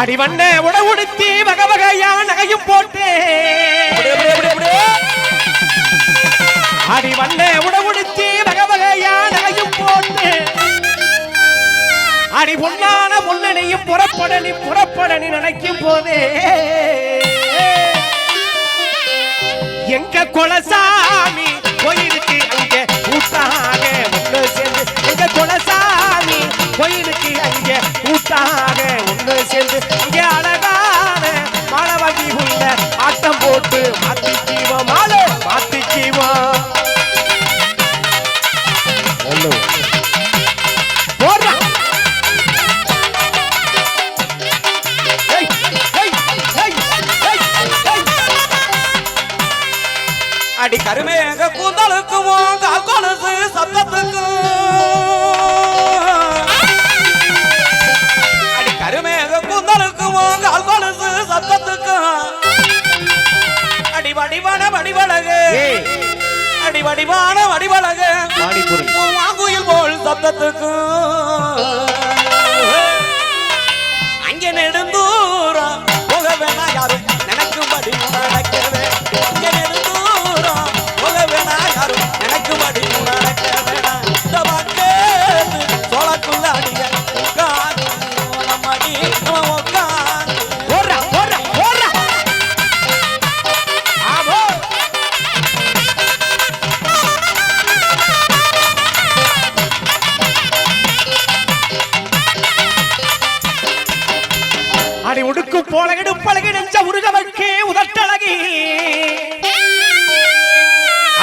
அடிவண்ண உடவுடுத்தி வகை வகையா நகையும் போட்டே. அடிவண்ண உடவுடுத்தி வகை வகையா நகையும் போட்டு. அடி பொன்னான பொன்னனையும் புறப்படனி புறப்படனி நினைக்கும் போதே. எங்க கொலசாமி கோயிலுக்கு அங்கே கூட்டாக ஒன்று சேர்ந்து எங்க கொலசாமி கோயிலுக்கு அங்கே கூட்டாக ஒன்று சேர்ந்து இங்கே அழகான மாணவகி உள்ள ஆட்டம் போட்டு மாலை. ஏய், ஏய், ஏய், ஏய், ஏய். அடி கருமேக கூந்தலுக்கும் கால் கொலுசு சத்தத்துக்கும் கால் கொலுசு சத்தத்துக்கும் அடி வடிவான வடிவழகு. ஏய், அடி வடிவான வடிவழகு வாங்குயில் போல் சத்தத்துக்கும்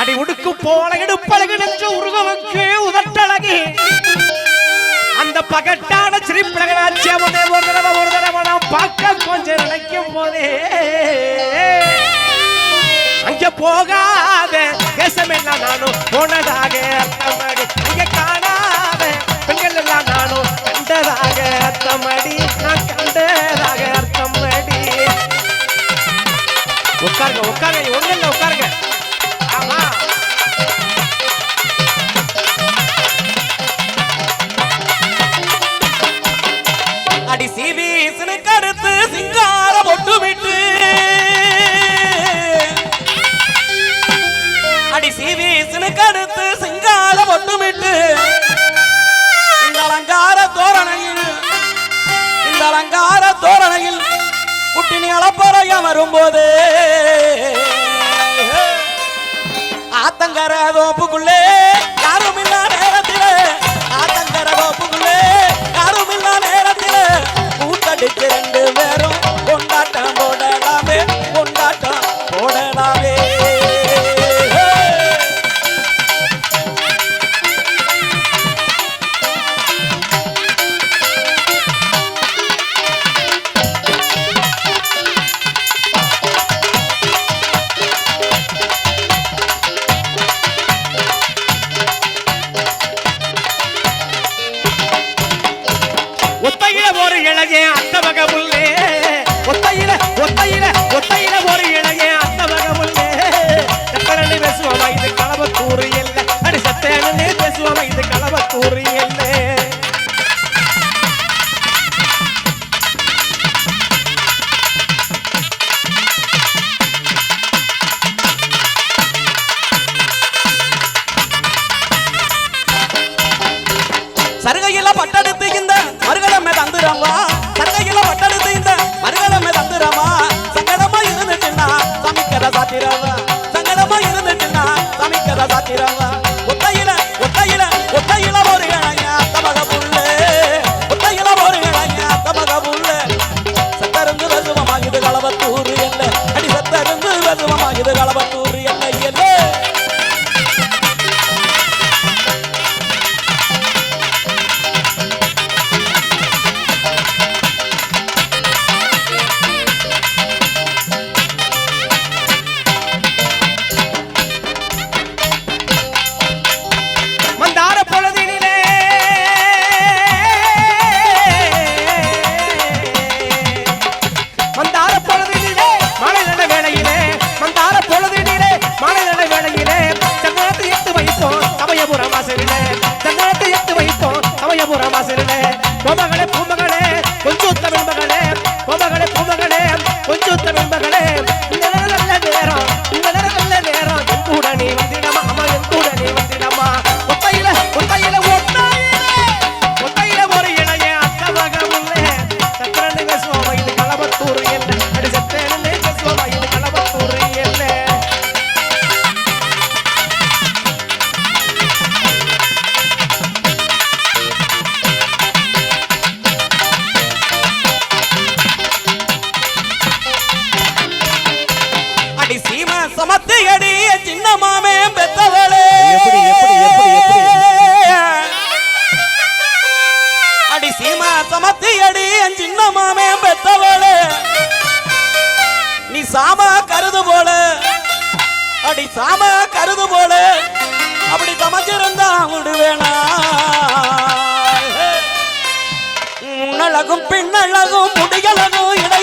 அடி உடுக்கு போல எடுப்பழகு நெஞ்சு உருகவர்க்கே உதட்டழகு. அந்த பகட்டான சிரிப்பழகனாச்சி ஒரு தடவை ஒரு தடவை நான் பார்க்க கொஞ்சம் நினைக்கும் போதே. அங்க போகாத தேசமெல்லாம் நானும் போனதாக அர்த்தமடி இங்க காணாத பெண்கள் எல்லாம் நானும் கண்டதாக அர்த்தமடி நான் கண்டதாக அர்த்தமடி உட்காருங்க உட்காருங்க ஒண்ணு இல்லை உட்காருங்க. அலங்கார தோப்புக்குள்ளே முகழகும் பின்னழகும் முடியழகும் இட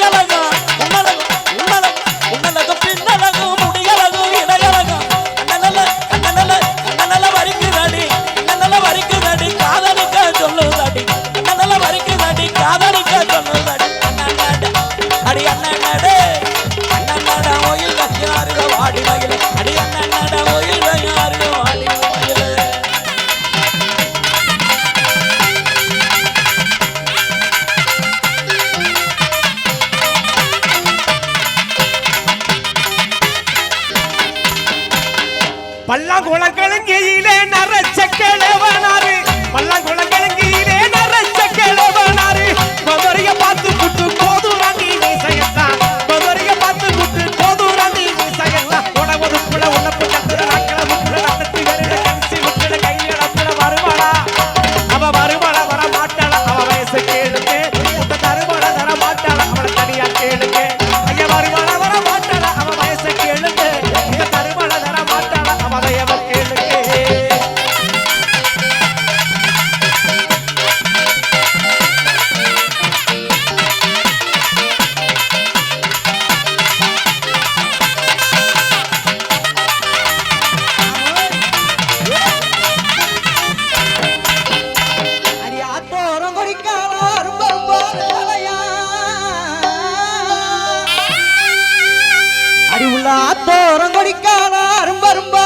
அடிக்கானா அரும்ப அரும்பா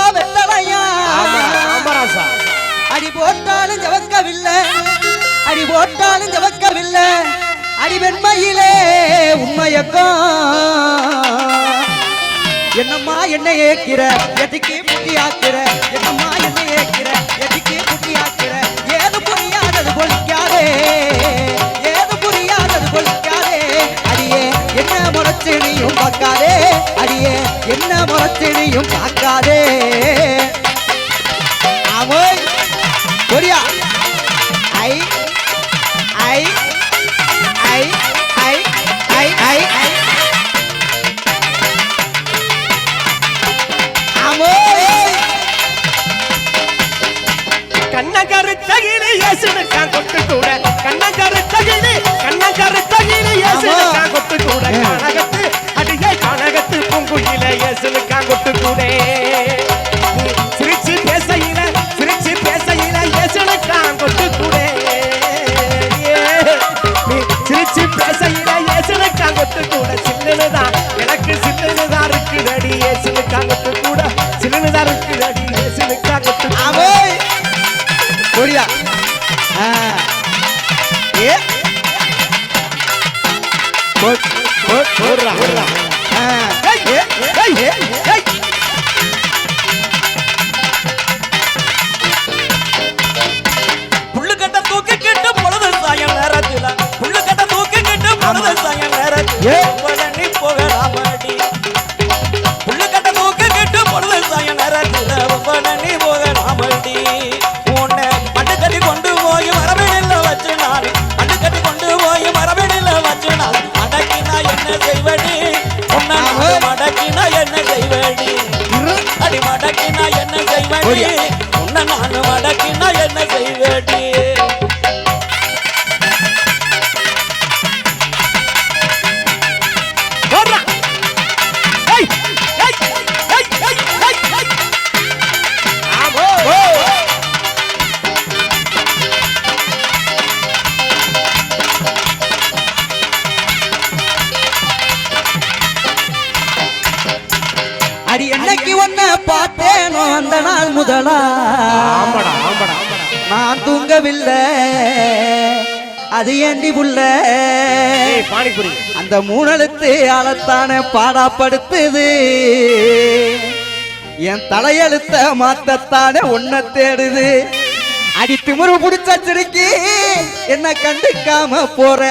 அடி போட்டாலும் ஜவக்கவில்லை. அடி போட்டாலும் ஜவக்கவில்லை. அடி வெண்மையிலே உண்மையக்கா என்னம்மா என்னை ஏற்கிற எதுக்கே புத்தி ஆக்கிற? என்னம்மா என்ன ஏக்கிற? தகிழ இயேசுனு கான் கொட்டு கூட கண்ணங்கார தகிழ கண்ணங்கார தகிழ இயேசுனு கான் கொட்டு கூட கானகத்து கொட்டு கூட புள்ளுக்கட்ட தூக்கிக்கிட்டு பொழுது சாயம் நேரத்தில். புள்ளுக்கட்ட தூக்கிக்கிட்டு பொழுது சாயம் நேரத்தில். முதலா நான் தூங்கவில்லை. அது ஏண்டி புள்ள? அந்த மூணழுத்து அழத்தான பாடாப்படுத்துது. என் தலையெழுத்த மாத்தத்தானே உன்னை தேடுது. அடி திமுரு புடிச்சிருக்கு என்ன கண்டுக்காம போற.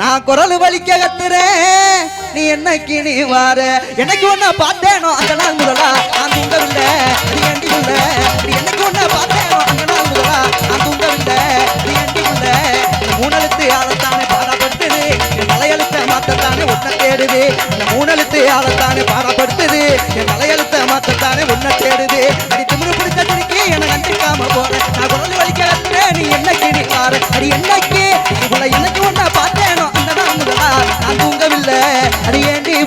நான் குரல் வலிக்க கத்துறேன். நீ என்னைக்கு நீ வார? என்னைக்கு ஒன்ன பார்த்தேனோ? அந்த நாள் முதலா நான் தூங்கவில்லை. நீ எண்டி நீ என்னைக்கு ஒன்ன பார்த்தேனோ? அந்த நாள் முதலா நான் தூங்கவில்லை. நீ எண்டி உள்ள? மூணெழுத்து ஆளத்தானே பாடப்படுத்துது என் தலையெழுத்த மாத்தத்தானே ஒன்ன தேடுது. இந்த மூணெழுத்து ஆளத்தானே பாடப்படுத்துது என் தலையெழுத்த மாத்தத்தானே ஒன்ன தேடுது. அடி திமிரு பிடிச்ச திருக்கி என்னை கண்டிக்காம போறேன் நான் குரல் வலிக்க கத்துறேன். நீ என்னைக்கு நீ வார? அடி என்னைக்கு? இவளை எனக்கு ஒன்ன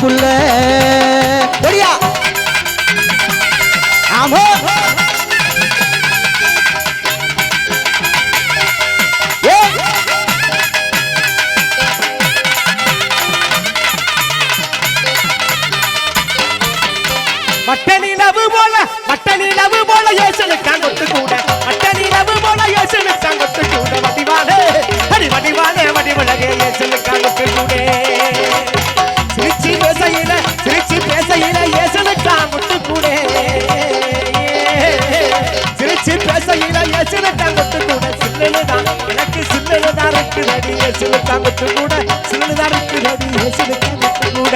புள்ள இருக்குதடி யோசனுக்கான் கொத்து கூட சில்லுதான் இருக்குதடி யோசனுக்கான் கொத்து கூட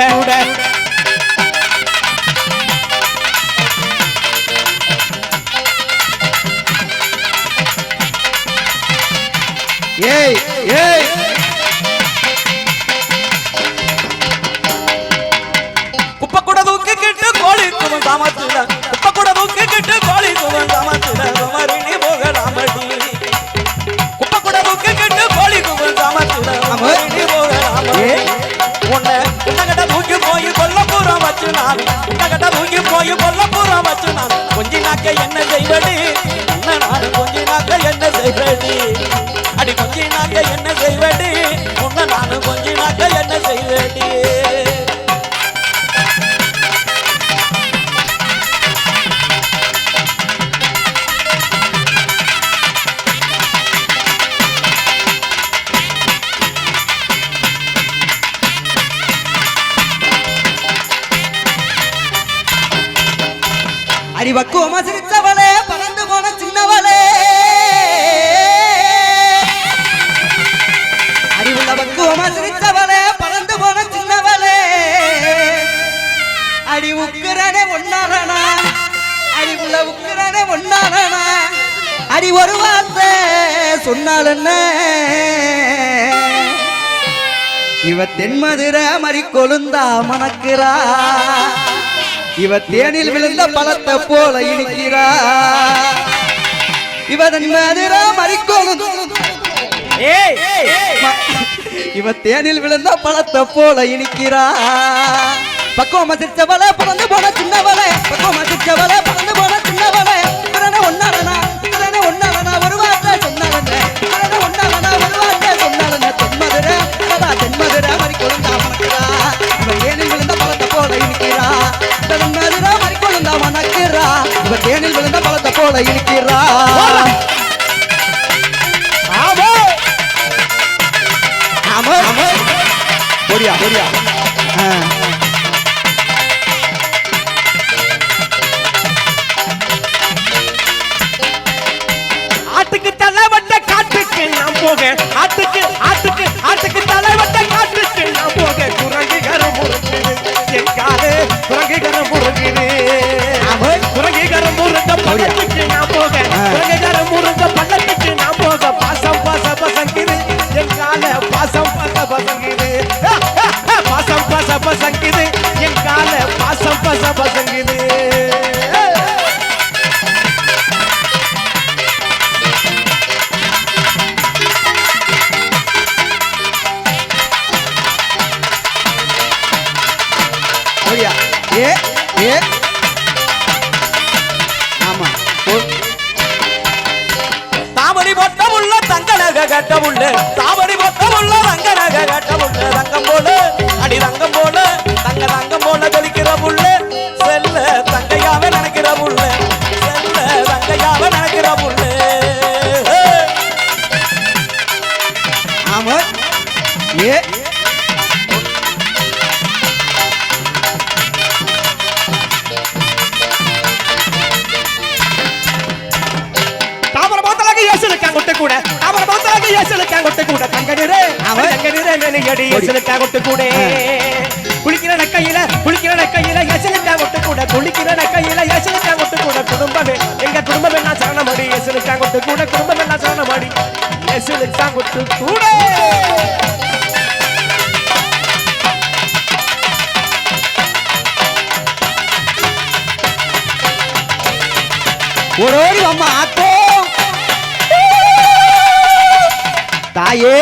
ஏய் ஏய். குப்பை கூட தூக்கி கிட்டு கோழி குவன் தூக்கி போய் கொல்ல கொல்லப்புறம் வச்சு நான் கொஞ்சி நாக்க என்ன செய்வடி? என்ன நான் கொஞ்சி நாக்க என்ன செய்வடி? அடி கொஞ்சி நாக்க என்ன செய்வடி? உன்ன நான் கொஞ்சி நாக்க என்ன அறிவுள்ள பக்குவமா சிரித்தவளே பறந்து போன சின்னவளே. அடி உக்குறனே அடி உள்ள உக்குறனே ஒன்னாரனா அடி ஒரு வார்த்தை சொன்னால் என்ன? இவ தென்மதுரை மறி கொழுந்தா மணக்கிறா. இவ தேனில் விழுந்த பழத்தை போல இனிக்கிறா. இவ தென்மதுரை மறி கொழுந்தா ஏய் இவ தேனில் விழுந்த பழத்தை போல இனிக்கிறா. பக்குவமா சிரிச்சவள பிறந்து போன சின்னவளே. பக்குவமா சிரிச்சவள பிறந்து போன சின்னவளே. பிறனை ஒன்னாலனா பிறனை ஒன்னாலனா ஒரு வார்த்தை சொன்னாலன திறனை ஒன்னாலனா ஒரு வார்த்தை சொன்னாலன தென்மதுரை பதா தென்மதுரை மறி கொழுந்தா மணக்கிறா. இவ தேனில் விழுந்த பழத்தை போல இனிக்கிறா. தென்மதுரை மறி கொழுந்தா மணக்கிறா. இவ தேனில் விழுந்த பழத்தை போல இனிக்கிறா. ஆமா போடியா போடியா. ஆ. ஆட்டுக்கு தலைவட்ட காட்டுக்கு நான் போக ஆட்டுக்கு எசலுக்கா கொட்டு கூட குளிக்கிற நக்கையில குளிக்கிற நக்கையில எசலுக்கா கொட்டு கூட குளிக்கிற நக்கையில எசலுக்கா கொட்டு கூட குடும்பமே எங்க குடும்பம் என்ன சரணமடி எசலுக்கா கொட்டு கூட குடும்பம் என்ன சரணமடி எசலுக்கா கொட்டு கூட ஓடோடி அம்மா ஆத்தோ. தாயே.